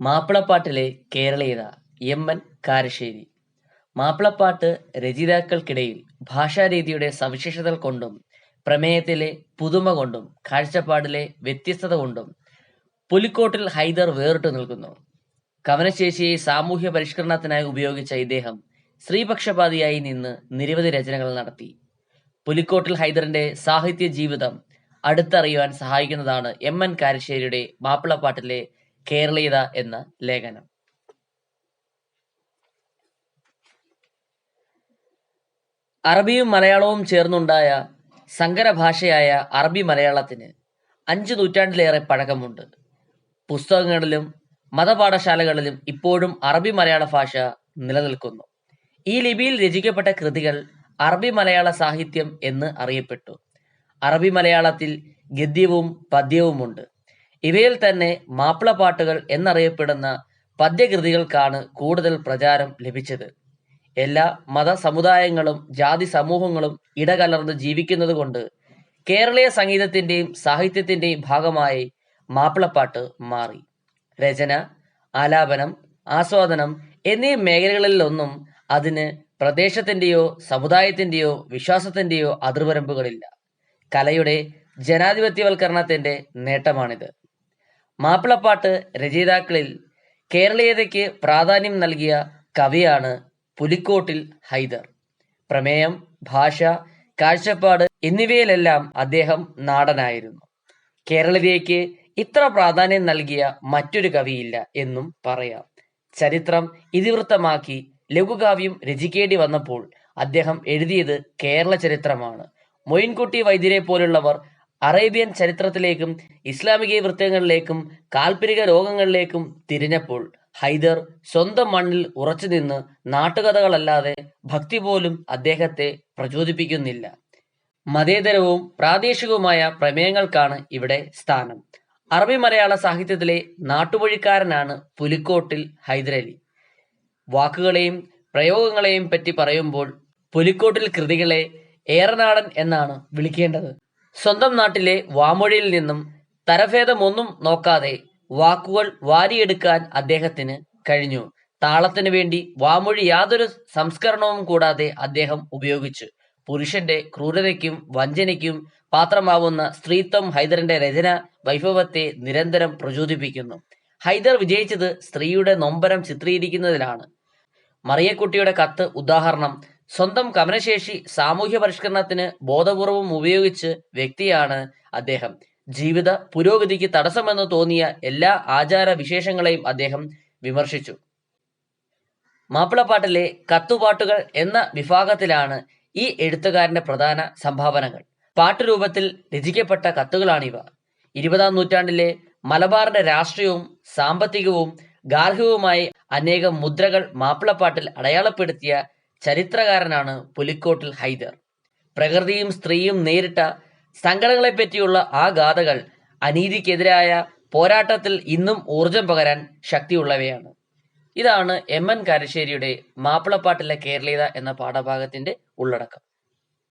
മാപ്പിളപ്പാട്ടിലെ കേരളീയത M N Karassery. മാപ്പിളപ്പാട്ട് രചയിതാക്കൾക്കിടയിൽ ഭാഷാരീതിയുടെ സവിശേഷതകൾ കൊണ്ടും പ്രമേയത്തിലെ പുതുമ കൊണ്ടും കാഴ്ചപ്പാടിലെ വ്യത്യസ്തത കൊണ്ടും പുലിക്കോട്ടിൽ ഹൈദർ വേറിട്ടു നിൽക്കുന്നു. കവനശേഷിയെ സാമൂഹ്യ പരിഷ്കരണത്തിനായി ഉപയോഗിച്ച ഇദ്ദേഹം സ്ത്രീപക്ഷപാതിയായി നിന്ന് നിരവധി രചനകൾ നടത്തി. പുലിക്കോട്ടിൽ ഹൈദറിന്റെ സാഹിത്യ ജീവിതം അടുത്തറിയുവാൻ സഹായിക്കുന്നതാണ് എം എൻ കാരശ്ശേരിയുടെ മാപ്പിളപ്പാട്ടിലെ കേരളീയത എന്ന ലേഖനം. അറബിയും മലയാളവും ചേർന്നുണ്ടായ സങ്കര ഭാഷയായ അറബി മലയാളത്തിന് അഞ്ചു നൂറ്റാണ്ടിലേറെ പഴക്കമുണ്ട്. പുസ്തകങ്ങളിലും മതപാഠശാലകളിലും ഇപ്പോഴും അറബി മലയാള ഭാഷ നിലനിൽക്കുന്നു. ഈ ലിപിയിൽ രചിക്കപ്പെട്ട കൃതികൾ അറബി മലയാള സാഹിത്യം എന്ന് അറിയപ്പെട്ടു. അറബി മലയാളത്തിൽ ഗദ്യവും പദ്യവുമുണ്ട്. ഇവയിൽ തന്നെ മാപ്പിളപ്പാട്ടുകൾ എന്നറിയപ്പെടുന്ന പദ്യകൃതികൾക്കാണ് കൂടുതൽ പ്രചാരം ലഭിച്ചത്. എല്ലാ മത സമുദായങ്ങളും ജാതി സമൂഹങ്ങളും ഇടകലർന്ന് ജീവിക്കുന്നതുകൊണ്ട് കേരളീയ സംഗീതത്തിന്റെയും സാഹിത്യത്തിന്റെയും ഭാഗമായി മാപ്പിളപ്പാട്ട് മാറി. രചന ആലാപനം ആസ്വാദനം എന്നീ മേഖലകളിലൊന്നും അതിന് പ്രദേശത്തിന്റെയോ സമുദായത്തിന്റെയോ വിശ്വാസത്തിന്റെയോ അതിർവരമ്പുകളില്ല. കലയുടെ ജനാധിപത്യവൽക്കരണത്തിന്റെ നേട്ടമാണിത്. മാപ്പിളപ്പാട്ട് രചയിതാക്കളിൽ കേരളീയതയ്ക്ക് പ്രാധാന്യം നൽകിയ കവിയാണ് പുലിക്കോട്ടിൽ ഹൈദർ. പ്രമേയം ഭാഷ കാഴ്ചപ്പാട് എന്നിവയിലെല്ലാം അദ്ദേഹം നാടനായിരുന്നു. കേരളീയതയ്ക്ക് ഇത്ര പ്രാധാന്യം നൽകിയ മറ്റൊരു കവിയില്ല എന്നും പറയാം. ചരിത്രം ഇതിവൃത്തമാക്കി ലഘുകാവ്യം രചിക്കേണ്ടി വന്നപ്പോൾ അദ്ദേഹം എഴുതിയത് കേരള ചരിത്രമാണ്. മൊയിൻകുട്ടി വൈദ്യരെ പോലുള്ളവർ അറേബ്യൻ ചരിത്രത്തിലേക്കും ഇസ്ലാമിക വൃത്തങ്ങളിലേക്കും കാൽപ്പനിക രോഗങ്ങളിലേക്കും തിരിഞ്ഞപ്പോൾ ഹൈദർ സ്വന്തം മണ്ണിൽ ഉറച്ചുനിന്ന് നാട്ടുകഥകളല്ലാതെ ഭക്തി പോലും അദ്ദേഹത്തെ പ്രചോദിപ്പിക്കുന്നില്ല. മതേതരവും പ്രാദേശികവുമായ പ്രമേയങ്ങൾക്കാണ് ഇവിടെ സ്ഥാനം. അറബി മലയാള സാഹിത്യത്തിലെ നാട്ടുവഴിക്കാരനാണ് പുലിക്കോട്ടിൽ ഹൈദരലി വാക്കുകളെയും പ്രയോഗങ്ങളെയും പറ്റി പറയുമ്പോൾ പുലിക്കോട്ടിൽ കൃതികളെ ഏറനാടൻ എന്നാണ് വിളിക്കേണ്ടത്. സ്വന്തം നാട്ടിലെ വാമൊഴിയിൽ നിന്നും തരഭേദമൊന്നും നോക്കാതെ വാക്കുകൾ വാരിയെടുക്കാൻ അദ്ദേഹത്തിന് കഴിഞ്ഞു. താളത്തിനു വേണ്ടി വാമൊഴി യാതൊരു സംസ്കരണവും കൂടാതെ അദ്ദേഹം ഉപയോഗിച്ചു. പുരുഷന്റെ ക്രൂരതയ്ക്കും വഞ്ചനയ്ക്കും പാത്രമാവുന്ന സ്ത്രീത്വം ഹൈദറിന്റെ രചന വൈഭവത്തെ നിരന്തരം പ്രചോദിപ്പിക്കുന്നു. ഹൈദർ വിജയിച്ചത് സ്ത്രീയുടെ നൊമ്പരം ചിത്രീകരിക്കുന്നതിലാണ്. മറിയക്കുട്ടിയുടെ കത്ത് ഉദാഹരണം സ്വന്തം കവനശേഷി സാമൂഹ്യ പരിഷ്കരണത്തിന് ബോധപൂർവം ഉപയോഗിച്ച് വ്യക്തിയാണ് അദ്ദേഹം. ജീവിത പുരോഗതിക്ക് തടസ്സമെന്ന് തോന്നിയ എല്ലാ ആചാര വിശേഷങ്ങളെയും അദ്ദേഹം വിമർശിച്ചു. മാപ്പിളപ്പാട്ടിലെ കത്തുപാട്ടുകൾ എന്ന വിഭാഗത്തിലാണ് ഈ എഴുത്തുകാരന്റെ പ്രധാന സംഭാവനകൾ. പാട്ടുരൂപത്തിൽ രചിക്കപ്പെട്ട കത്തുകളാണിവ. ഇരുപതാം നൂറ്റാണ്ടിലെ മലബാറിന്റെ രാഷ്ട്രീയവും സാമ്പത്തികവും ഗാർഹികവുമായി അനേകം മുദ്രകൾ മാപ്പിളപ്പാട്ടിൽ അടയാളപ്പെടുത്തിയ ചരിത്രകാരനാണ് പുലിക്കോട്ടിൽ ഹൈദർ. പ്രകൃതിയും സ്ത്രീയും നേരിട്ട സങ്കടങ്ങളെപ്പറ്റിയുള്ള ആ ഗാഥകൾ അനീതിക്കെതിരായ പോരാട്ടത്തിൽ ഇന്നും ഊർജം പകരാൻ ശക്തിയുള്ളവയാണ്. ഇതാണ് എം എൻ കാരശ്ശേരിയുടെ മാപ്പിളപ്പാട്ടിലെ കേരളീയത എന്ന പാഠഭാഗത്തിന്റെ ഉള്ളടക്കം.